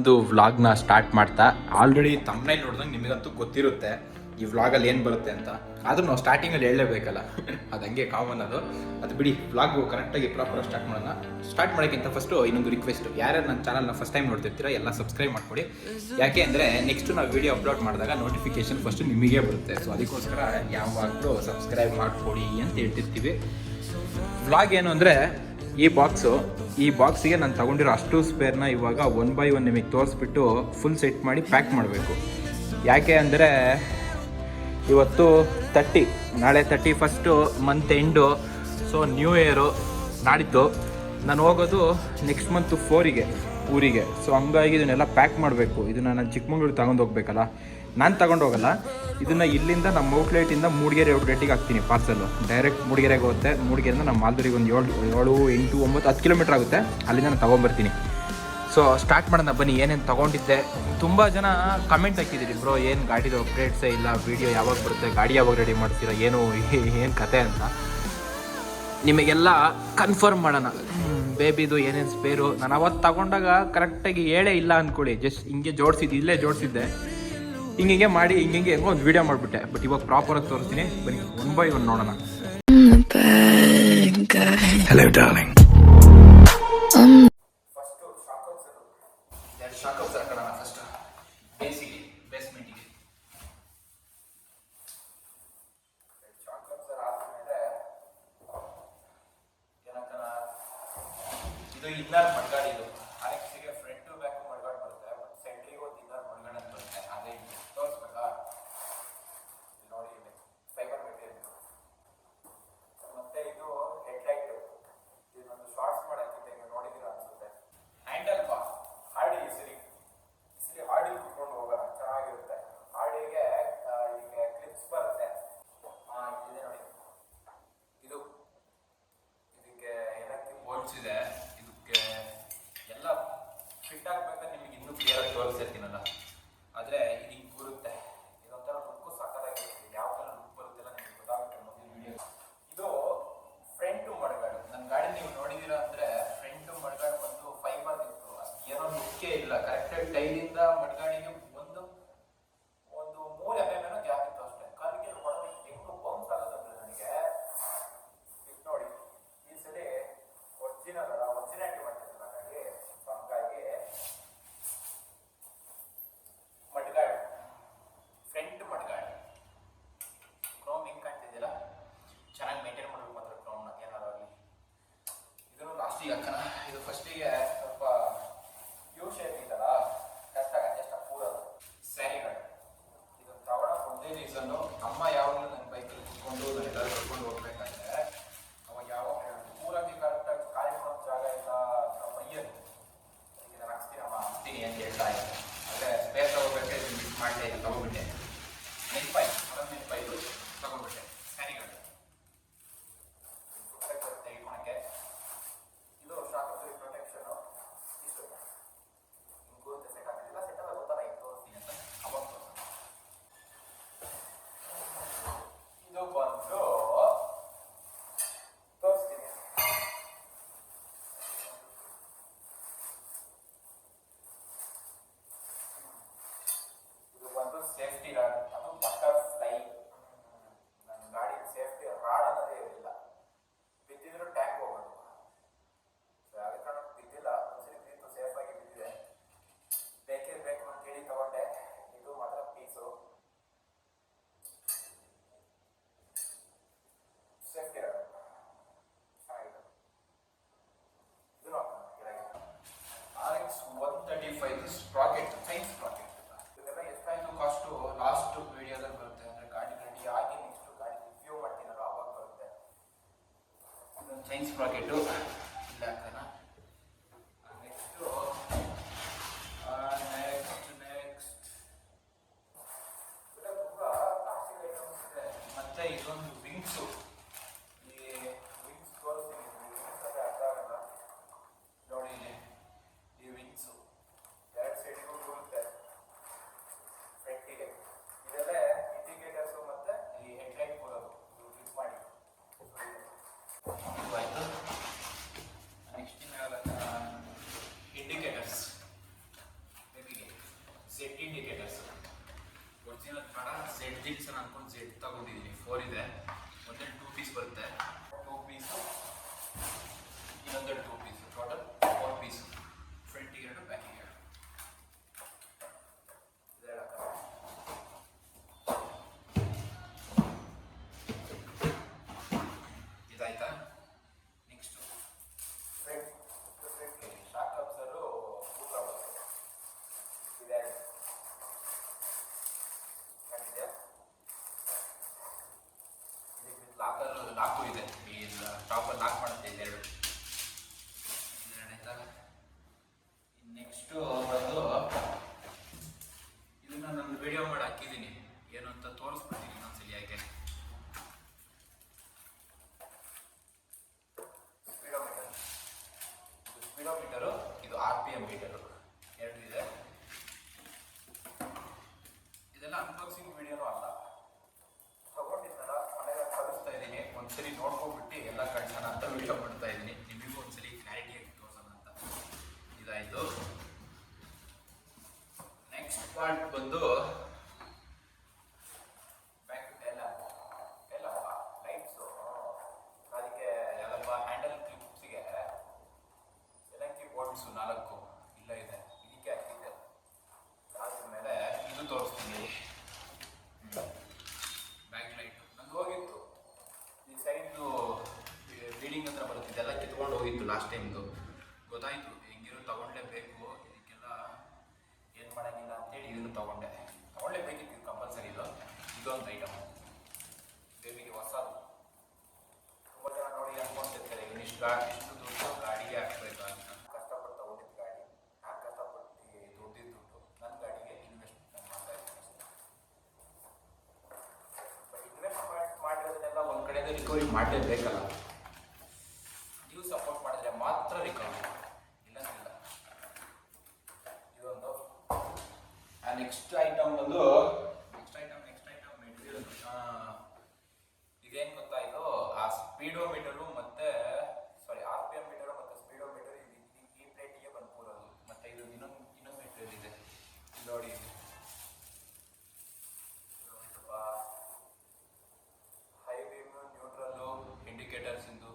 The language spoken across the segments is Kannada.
ಒಂದು ವ್ಲಾಗ್ನ ಸ್ಟಾರ್ಟ್ ಮಾಡ್ತಾ ಆಲ್ರೆಡಿ ತಮ್ಮನೇ ನೋಡಿದಂಗೆ ನಿಮಗಂತೂ ಗೊತ್ತಿರುತ್ತೆ ಈ ವ್ಲಾಗಲ್ಲಿ ಏನು ಬರುತ್ತೆ ಅಂತ. ಆದ್ರೂ ನಾವು ಸ್ಟಾರ್ಟಿಂಗಲ್ಲಿ ಹೇಳಲೇಬೇಕಲ್ಲ. ಅದು ಹಂಗೆ ಕಾಮನ್ ಅದು. ಅದು ಬಿಡಿ ವ್ಲಾಗು ಕರೆಕ್ಟಾಗಿ ಪ್ರಾಪರ್ ಸ್ಟಾರ್ಟ್ ಮಾಡೋಣ. ಸ್ಟಾರ್ಟ್ ಮಾಡೋಕ್ಕಿಂತ ಫಸ್ಟು ಇನ್ನೊಂದು ರಿಕ್ವೆಸ್ಟ್ ಯಾರ್ಯಾರು ನನ್ನ ಚಾನಲ್ನ ಫಸ್ಟ್ ಟೈಮ್ ನೋಡ್ತಿರ್ತೀರಾ ಎಲ್ಲ ಸಬ್ಸ್ಕ್ರೈಬ್ ಮಾಡ್ಕೊಡಿ. ಯಾಕೆ ಅಂದರೆ ನೆಕ್ಸ್ಟ್ ನಾವು ವಿಡಿಯೋ ಅಪ್ಲೋಡ್ ಮಾಡಿದಾಗ ನೋಟಿಫಿಕೇಶನ್ ಫಸ್ಟ್ ನಿಮಗೆ ಬರುತ್ತೆ. ಸೊ ಅದಕ್ಕೋಸ್ಕರ ಯಾವಾಗಲೂ ಸಬ್ಸ್ಕ್ರೈಬ್ ಮಾಡ್ಕೊಡಿ ಅಂತ ಹೇಳ್ತಿರ್ತೀವಿ. ವ್ಲಾಗ್ ಏನು ಅಂದರೆ ಈ ಬಾಕ್ಸು ಈ ಬಾಕ್ಸಿಗೆ ನಾನು ತಗೊಂಡಿರೋ ಅಷ್ಟು ಸ್ಪೇರ್ನ ಇವಾಗ ಒನ್ ಬೈ ಒನ್ ನಿಮಗೆ ತೋರಿಸ್ಬಿಟ್ಟು ಫುಲ್ ಸೆಟ್ ಮಾಡಿ ಪ್ಯಾಕ್ ಮಾಡಬೇಕು. ಯಾಕೆ ಅಂದರೆ ಇವತ್ತು ತರ್ಟಿ ನಾಳೆ thirty first month end so new year ನಾಡಿದ್ದು ನಾನು ಹೋಗೋದು ನೆಕ್ಸ್ಟ್ ಮಂತು ಫೋರಿಗೆ ಊರಿಗೆ. ಸೊ ಹಂಗಾಗಿ ಇದನ್ನೆಲ್ಲ ಪ್ಯಾಕ್ ಮಾಡಬೇಕು. ಇದನ್ನು ನಾನು ಚಿಕ್ಕಮಂಗ್ಳೂರು ತಗೊಂಡು ಹೋಗ್ಬೇಕಲ್ಲ? ನಾನು ತಗೊಂಡು ಹೋಗಲ್ಲ. ಇದನ್ನು ಇಲ್ಲಿಂದ ನಮ್ಮ ಔಟ್ಲೆಟಿಂದ ಮೂಡಿಗೆರೆ ಔಟ್ಲೆಟಿಗೆ ಹಾಕ್ತೀನಿ ಪಾರ್ಸಲ್ಲು ಡೈರೆಕ್ಟ್ ಮೂಡಿಗೆರೆಗೆ ಹೋಗುತ್ತೆ. ಮೂಡಿಗೆರೆಯಿಂದ ನಮ್ಮ ಮಾಲ್ದೂರಿಗೆ ಒಂದು ಏಳು ಏಳು, ಎಂಟು, ಒಂಬತ್ತು, ಹತ್ತು ಕಿಲೋಮೀಟ್ರ್ ಆಗುತ್ತೆ. ಅಲ್ಲಿಂದ ನಾನು ತೊಗೊಂಬರ್ತೀನಿ. ಸೊ ಸ್ಟಾರ್ಟ್ ಮಾಡೋಣ ಬನ್ನಿ. ಏನೇನು ತೊಗೊಂಡಿದ್ದೆ? ತುಂಬ ಜನ ಕಮೆಂಟ್ ಹಾಕಿದ್ದೀರಿ ಬ್ರೋ ಏನು ಗಾಡಿದು ಅಪ್ಡೇಟ್ಸೇ ಇಲ್ಲ? ವೀಡಿಯೋ ಯಾವಾಗ ಬರುತ್ತೆ? ಗಾಡಿ ಯಾವಾಗ ರೆಡಿ ಮಾಡ್ತೀರಾ? ಏನು ಏನು ಕತೆ ಅಂತ. ನಿಮಗೆಲ್ಲ ಕನ್ಫರ್ಮ್ ಮಾಡೋಣ. ಬೇಬಿದು ಏನೇನು ಸ್ಪೇರು ನಾನು ಅವತ್ತು ತಗೊಂಡಾಗ ಕರೆಕ್ಟಾಗಿ ಹೇಳೇ ಇಲ್ಲ ಅಂದ್ಕೊಳ್ಳಿ ಜಸ್ಟ್ ಹಿಂಗೆ ಜೋಡಿಸಿದ್ದು ಇಲ್ಲೇ ಜೋಡಿಸಿದ್ದೆ. ಹಿಂಗೆ ಹಿಂಗೆ ಮಾಡಿ ಹಿಂಗೆ ಹಿಂಗೆ ಹೆಂಗೋ ಒಂದು ವಿಡಿಯೋ ಮಾಡಿಬಿಟ್ಟೆ. ಬಟ್ ಇವಾಗ ಪ್ರಾಪರ್ ಆಗಿ ತೋರಿಸ್ತೀನಿ. ಬನ್ನಿ ಒನ್ ಬೈ ಒನ್ ನೋಡೋಣ. I'm the X one thirty five sprocket science ಪ್ರಾಕೆಟ್ ಇದೆಲ್ಲ ಎಷ್ಟಾಯ್ತು ಕಾಸ್ಟು ಲಾಸ್ಟ್ ವಿಡಿಯೋದಲ್ಲಿ ಬರುತ್ತೆ. ಅಂದರೆ ಗಾಡಿ ರೆಡಿ ಆಗಿ ನೆಕ್ಸ್ಟ್ ಗಾಡಿ ರಿವ್ಯೂ ಮಾಡ್ತೀನಲ್ಲ, ಅವಾಗ ಬರುತ್ತೆ. ಸೈನ್ಸ್ ಸ್ಪ್ರಾಕೆಟು ಇಲ್ಲ ಹಾಕೋಣ ನೆಕ್ಸ್ಟು ನೆಕ್ಸ್ಟ್ ನೆಕ್ಸ್ಟ್ ಇದೆಲ್ಲ ತುಂಬ ಪ್ಲಾಸ್ಟಿಕ್ ಐಟಮ್ಸ್ ಇದೆ ಮತ್ತೆ ಇದೊಂದು ವಿಂಗ್ಸು ಈ ವಿಂಗ್ಸ್ ತೋರಿಸ್ತೀನಿ ವಿಂಗ್ಸ್ ಅಂದರೆ ಅರ್ಥ ಆಗಲ್ಲ ನೋಡಿ ಇಲ್ಲಿ ಈ ವಿಂಗ್ಸು ಎರಡು ಸೈಡಿಗೂ ಬರುತ್ತೆ ಫ್ರಂಟಿಗೆ ಇದೆಲ್ಲ ಇಂಡಿಕೇಟರ್ಸು ಮತ್ತೆ ಈ ಹೆಡ್ಲೈಟ್ ಬರೋದು ಇದು ಫಿಕ್ಸ್ ಮಾಡಿ ಇದು ಆಯಿತು ನೆಕ್ಸ್ಟ್ ಇಂಡಿಕೇಟರ್ಸ್ ಜೆಡ್ ಜೀನ್ಸ್ ಅನ್ಕೊಂಡು ಜೆಡ್ ತಗೊಂಡಿದ್ದೀನಿ ಫೋರ್ ಇದೆ ಒಂದೆರಡು ಟೂ ಪೀಸ್ ಬರುತ್ತೆ ಟೂ ಪೀಸು ಇನ್ನೊಂದೆರಡು two piece total four piece ಫ್ರಂಟಿಗೆ ಎರಡು ಬ್ಯಾಕಿಗೆ ಎರಡು ಇದೆ ಹೇಳಕ್ಕ? ಇದಾಯ್ತಾ ನೆಕ್ಸ್ಟ್ ಶಾಕ್ ಅಬ್ಸರು ಊಟ ಬರುತ್ತೆ ಇದೆ ಕಂಡಿದೆ ಇದಕ್ಕೆ ಲಾಕರ್ ಲಾಕು ಇದೆ. ಈ ಟಾಪಲ್ಲಿ ಲಾಕ್ ಮಾಡುತ್ತೆ ಇದೆರಡು ನೆಕ್ಸ್ಟು ಬಂದು ಇದನ್ನ ನಾನು ವಿಡಿಯೋ ಮಾಡಿ ಹಾಕಿದ್ದೀನಿ ಏನು ಅಂತ ತೋರಿಸ್ಬಿಡ್ತೀನಿ ಇನ್ನೊಂದ್ಸಲಿ ಯಾಕೆ ಸ್ಪೀಡೋಮೀಟರ್ ಇದು ಸ್ಪೀಡೋಮೀಟರು ಇದು ಆರ್ ಪಿ ಎಂ ಮೀಟರು ಎರಡು ಇದೆ ಇದೆಲ್ಲ ಅನ್ಬಾಕ್ಸಿಂಗ್ ವಿಡಿಯೋನೂ ಅಲ್ಲ ತಗೊಂಡಿದ್ದಲ್ಲ ಮನೆಗೆ ಕಳಿಸ್ತಾ ಇದ್ದೀನಿ ಒಂದ್ಸರಿ ನೋಡ್ಕೊಂಡ್ಬಿಟ್ಟು ಎಲ್ಲ ಕಳ್ಸೋಣ ಅಂತ ವಿಡಿಯೋ ಮಾಡ್ತಾ ಇದ್ದೀನಿ ನಿಮಗೂ ಒಂದ್ಸಲಿ ಕ್ಲಾರಿಟಿಯಾಗಿ ತೋರ್ಸೋಣ ಅಂತ ಇದಾಯಿತು ನೆಕ್ಸ್ಟ್ ಪಾರ್ಟ್ ಬಂದು ಬ್ಯಾಕ್ ಎಲ್ಲ ಎಲ್ಲ ಲೈಟ್ಸು ಅದಕ್ಕೆ ಯಾವ್ದಪ್ಪ ಹ್ಯಾಂಡಲ್ ಕ್ಲಿಪ್ಸಿಗೆ ಎಲಂಕಿ ಬೋರ್ಡ್ಸು ನಾಲ್ಕು ಇಲ್ಲ ಇದೆ ಇದಕ್ಕೆ ಹಾಕಿದ್ದೆ ಅದಾದ್ಮೇಲೆ ಇದು ತೋರಿಸ್ತೀನಿ ಬ್ಯಾಕ್ ಲೈಟ್ ನಂಗೆ ಹೋಗಿತ್ತು ಈ ಸೈಡ್ದು ರೀಡಿಂಗ್ ಹತ್ರ ಬರುತ್ತೆ ಇದೆಲ್ಲ ಕಿತ್ಕೊಂಡು ಹೋಗಿತ್ತು ಲಾಸ್ಟ್ ಟೈಮ್ದು ಗೊತ್ತಾಯ್ತು ಹೆಂಗಿರೋ ತಗೊಂಡ್ಲೇಬೇಕು, ಇದಕ್ಕೆಲ್ಲ ಏನು ಮಾಡೋಂಗಿಲ್ಲ ಅಂತೇಳಿ ಇದನ್ನು ತಗೊಂಡೆ. ತಗೊಳ್ಳೇಬೇಕಿತ್ತು ಇದು ಕಂಪಲ್ಸರಿ ಇದು. ಇದೊಂದು ಐಟಮ್ ಬೇಬಿಗೆ ಹೊಸದು. ತುಂಬ ಜನ ನೋಡಿ ಅನ್ಕೊಂತಿರ್ತಾರೆ ಇಷ್ಟು ಗಾಡಿ ಇಷ್ಟು ದುಡ್ಡು ಗಾಡಿಗೆ ಹಾಕ್ಬೇಕು ಅಂತ. ಕಷ್ಟಪಟ್ಟು ತಗೊಂಡಿದ್ದು ಗಾಡಿ. ನಾನು ಕಷ್ಟಪಟ್ಟು ದುಡ್ಡಿದ್ದು ದುಡ್ಡು. ನನ್ನ ಗಾಡಿಗೆ ಇನ್ವೆಸ್ಟ್ಮೆಂಟ್ ಮಾಡ್ತಾ ಇದ್ದೀನಿ ಬಟ್ ಇನ್ವೆಸ್ಟ್ಮೆಂಟ್ ಮಾಡಿರೋದನ್ನೆಲ್ಲ ಒಂದು ಕಡೆಯಿಂದ ರಿಕವರಿ ಮಾಡಲೇಬೇಕಲ್ಲ ನೀವು ಸಪೋರ್ಟ್ ಮಾಡಿದ್ರೆ ಮಾತ್ರ ರಿಕವರಿ ಇಲ್ಲಂತಿಲ್ಲ ಇದೊಂದು ನೆಕ್ಸ್ಟ್ ಐಟಮ್ ಬಂದು next item next item material ಇದೇನು ಗೊತ್ತಾ ಇದು ಆ ಸ್ಪೀಡೋಮೀಟರು ಮತ್ತೆ sorry R P M meter ಮತ್ತೆ ಸ್ಪೀಡೋಮೀಟರ್ ಈ ಪ್ಲೇಟಿಗೆ ಬಂದು ಕೂರೋದು ಮತ್ತೆ ಇದು ಇನ್ನೊಂದು ಇನ್ನೊಂದು ಮೆಟೀರಿಯಲ್ ಇದೆ ಇಲ್ಲಿ ನೋಡಿ ಇದು. ಇದು ಸ್ವಲ್ಪ ಹೈ ಬೀಮು ನ್ಯೂಟ್ರಲ್ಲು ಇಂಡಿಕೇಟರ್ಸ್ ಇಂದು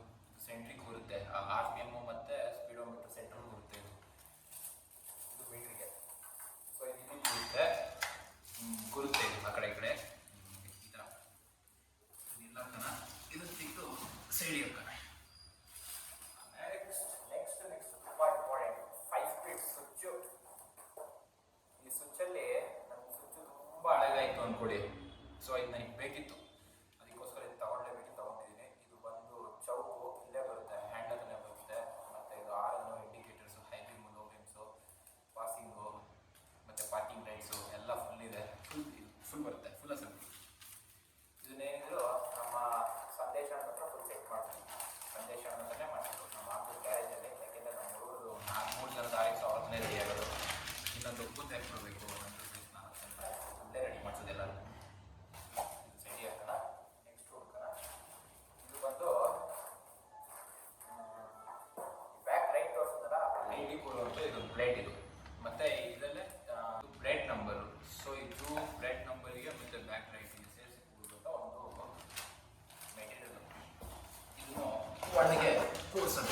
ಸೆಂಟ್ರಿಗೆ ಬರುತ್ತೆ ಆರ್ ಪಿ ಎಮ್ಮು ಮತ್ತೆ ಸ್ಪೀಡೋಮೀಟರ್ ಸೆಂಟ್ರಲ್ ಬರುತ್ತೆ ಇದು ಇದು ಮೀಟ್ರಿಗೆ ಸೊ ಇದು ಇಲ್ಲಿ ಬರುತ್ತೆ ಹ್ಮ್, ಗುರುತ್ತೆ ಇದು ಆ ಕಡೆ ಈ ಕಡೆ ಹ್ಮ್, ಈ ಥರ ಇದಿಲ್ಲ ಕಣ ಇದು ತೆಗೆದು ಸೈಡ್ ಹಾಕೋಣ ನೆಕ್ಸ್ಟ್ ನೆಕ್ಸ್ಟ್ ನೆಕ್ಸ್ಟ್ ತುಂಬ ಇಂಪಾರ್ಟೆಂಟ್ ಫೈವ್ ಸ್ಪೀಡ್ ಸ್ವಿಚ್ಚು ಈ ಸ್ವಿಚ್ಚಲ್ಲಿ ನನ್ನ ಸ್ವಿಚ್ಚು ತುಂಬ ಅಂದ್ಕೊಡಿ ಸೊ ಇದು ನನಗೆ ಬೇಕಿತ್ತು. ಅದಕ್ಕೋಸ್ಕರ ಇದು ತಗೊಳ್ಳೇಬೇಕಿತ್ತು ತಗೊಂಡಿದ್ದೀನಿ. ಇದು ಬಂದು ಚೌಕು, ಇಲ್ಲೇ ಬರುತ್ತೆ ಹ್ಯಾಂಡಲ್ನೇ ಬರುತ್ತೆ. ಮತ್ತು ಇದು ಆರನ್ನು indicators high beam low beams passing, ಮತ್ತು ಪಾರ್ಕಿಂಗ್ ಲೈಟ್ಸು ಎಲ್ಲ ಫುಲ್ ಇದೆ. ಫುಲ್ ಫುಲ್ ಬರುತ್ತೆ ಫುಲ್ ಅಸೆಂಬ್ಲಿ ಇದನ್ನೇನಿದ್ರು ನಮ್ಮ ಸಂದೇಶ ಅಂತ ಫುಲ್ ಚೆಕ್ ಮಾಡ್ತೀವಿ. ಸಂದೇಶ ಅಂತಲೇ ಮಾಡ್ತೀವಿ. ನಮ್ಮ ಆಫೀಸ್ ಗ್ಯಾರೇಜಲ್ಲಿ ಯಾಕೆಂದರೆ ನಮ್ಮ ಹುಡುಗರು ನಾಲ್ಕು ಮೂರು ಜನದ ಆಯ್ತು ಅವ್ರನ್ನೇ ಇನ್ನೊಂದು ಉಪ್ಪು ನಾಲ್ಕು ಜನ ಮಾಡಿಸೋದೆಲ್ಲ ಸೈಡಿ ಹಾಕೋಣ ನೆಕ್ಸ್ಟ್ ಹುಡ್ಕೋಣ ಇದು ಬಂದು ಬ್ಯಾಕ್ ಲೈಟ್ ತೋರಿಸಿದಲ್ಲ ಲೈಟಿಗೆ ಅಂತ ಇದು. ಪ್ಲೇಟ್ ಇದು. ಮತ್ತೆ ಇದರಲ್ಲೇ ಪ್ಲೇಟ್ ನಂಬರು ಸೊ ಇದು ಪ್ಲೇಟ್ ನಂಬರಿಗೆ ಮತ್ತೆ ಬ್ಯಾಕ್ ಲೈಟಿಗೆ ಸೇರಿಸಿ ಕೊಡುವಂಥ ಒಂದು ಮೆಟೀರಿಯಲ್ ಇದನ್ನು ಒಳಗೆ ಕೂರಿಸೋಣ.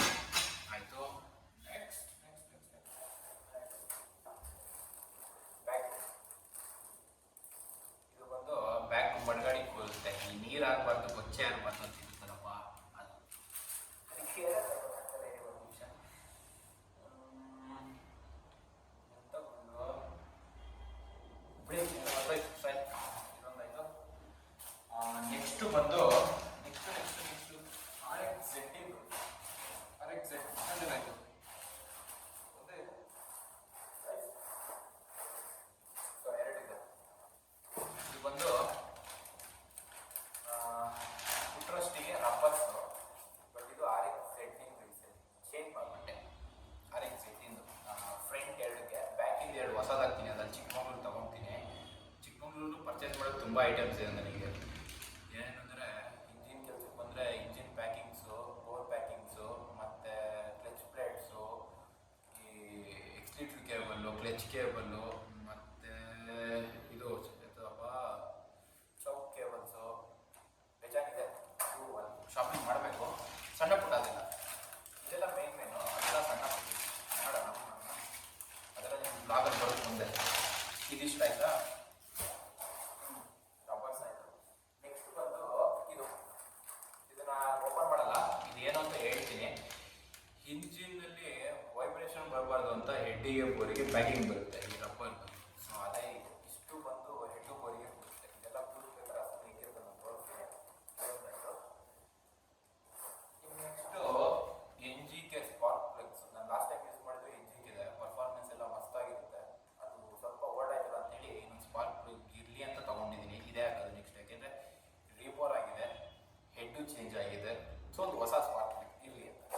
ಸೊ ಒಂದು ಹೊಸ ಸ್ಪಾಟ್ ಇರಲಿ ಅಂತ.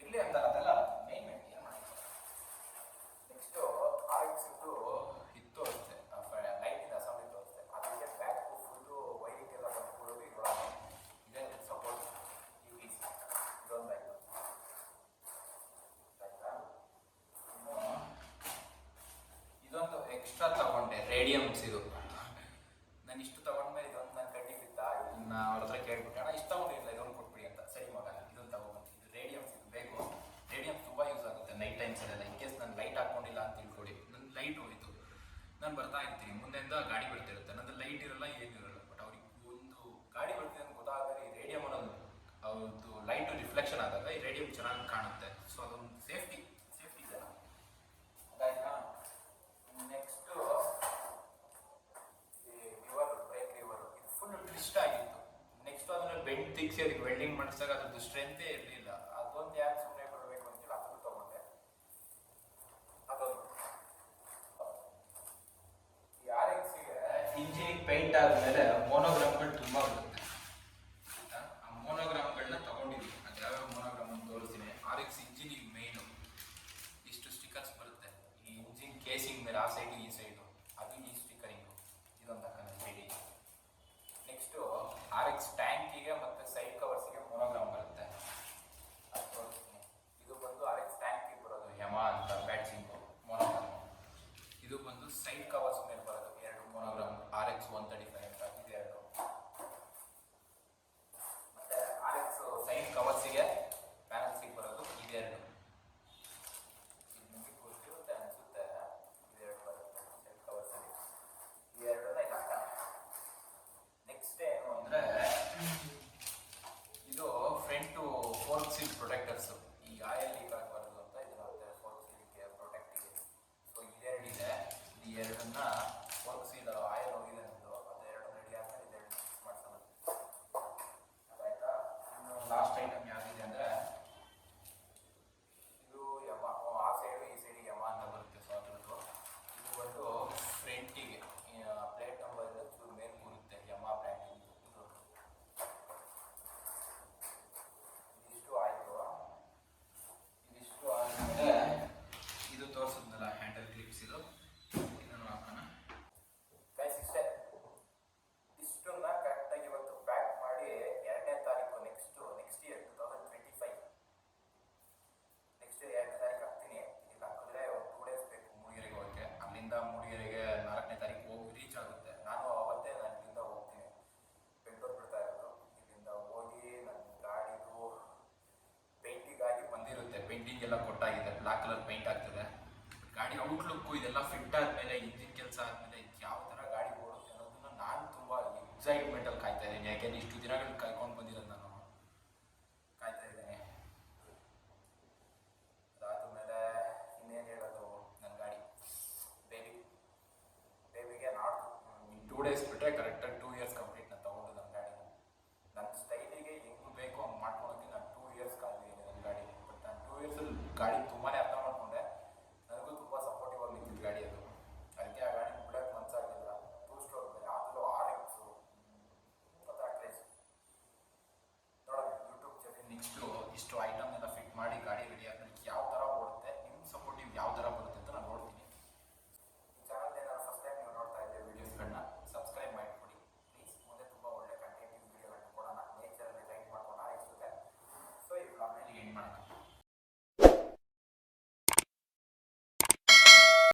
ಇರಲಿ ಅಂತ ಅದೆಲ್ಲ ಮೇನ್ ಮೇಂಟೈನ್ ಮಾಡಿ ನೆಕ್ಸ್ಟು ಆರ್ ಇದ್ದು ಇತ್ತು ಅಷ್ಟೇ ಲೈಟಿನ ಅಸಮ್ ಇತ್ತು ಅದಕ್ಕೆ ಬ್ಯಾಕ್ ಫುಲ್ಲು ವೈಟ್ ಎಲ್ಲ ಬಂದ್ಕೊಳ್ಳೋದು ಇದರೊಳಗೆ ಇದೇ ಸಪೋರ್ಟ್ ಯು ಬಿ ಸಿ ಇದೊಂದು ಲೈಟ್ ಇದೊಂದು ಎಕ್ಸ್ಟ್ರಾ ತಗೊಂಡೆ ರೇಡಿಯಮ್ಸ್ ಇದು. ಕಡೆಯಿಂದ ಗಾಡಿ ಬರ್ತಿರುತ್ತೆ. ನಂತರ ಲೈಟ್ ಇರಲ್ಲ ಏನು ಇರಲ್ಲ. ಬಟ್ ಅವ್ರಿಗೆ ಒಂದು ಗಾಡಿ ಬರ್ತಿದೆ ಅಂತ ಗೊತ್ತಾದರೆ ಈ ಅನ್ನೋದು ಅವ್ರದ್ದು ಲೈಟ್ ರಿಫ್ಲೆಕ್ಷನ್ ಆದಾಗ ಈ ರೇಡಿಯಮ್ ಚೆನ್ನಾಗಿ ಕಾಣುತ್ತೆ. ಸೊ ಅದೊಂದು ಸೇಫ್ಟಿ ಸೇಫ್ಟಿ ಇದೆ. ನೆಕ್ಸ್ಟು ರಿವರ್ ಫುಲ್ ಟ್ವಿಸ್ಟ್ ಆಗಿತ್ತು. ನೆಕ್ಸ್ಟ್ ಅದನ್ನು ಬೆಂಡ್ ತಿಕ್ಸಿ ಅದಕ್ಕೆ ವೆಲ್ಡಿಂಗ್ ಮಾಡಿಸಿದಾಗ ಅದ್ರದ್ದು ಸ್ಟ್ರೆಂತೇ ಇರಲಿಲ್ಲ. last 80 ಪೇಂಟಿಂಗ್ ಎಲ್ಲ ಕೊಟ್ಟಾಗಿದೆ ಬ್ಲಾಕ್ ಕಲರ್ ಪೇಂಟ್ ಆಗ್ತದೆ. ಗಾಡಿ ಔಟ್ಲುಕ್ಕು ಇದೆಲ್ಲ ಫಿಟ್ ಆದಮೇಲೆ ಇಂಜಿನ್ ಕೆಲಸ ಆದಮೇಲೆ ಯಾವ ತರ ಗಾಡಿ ಓಡುತ್ತೆ ಅನ್ನೋದನ್ನ ನಾನು ಎಕ್ಸೈಟ್ಮೆಂಟ್ ಅಲ್ಲಿ ಕಾಯ್ತಾ ಇದ್ದೀನಿ. ಯಾಕೆಂದ್ರೆ ಇಷ್ಟು ದಿನಗಳು ಕಾಯ್ಕೊಂಡು ಬಂದಿರೋದು ನಾನು.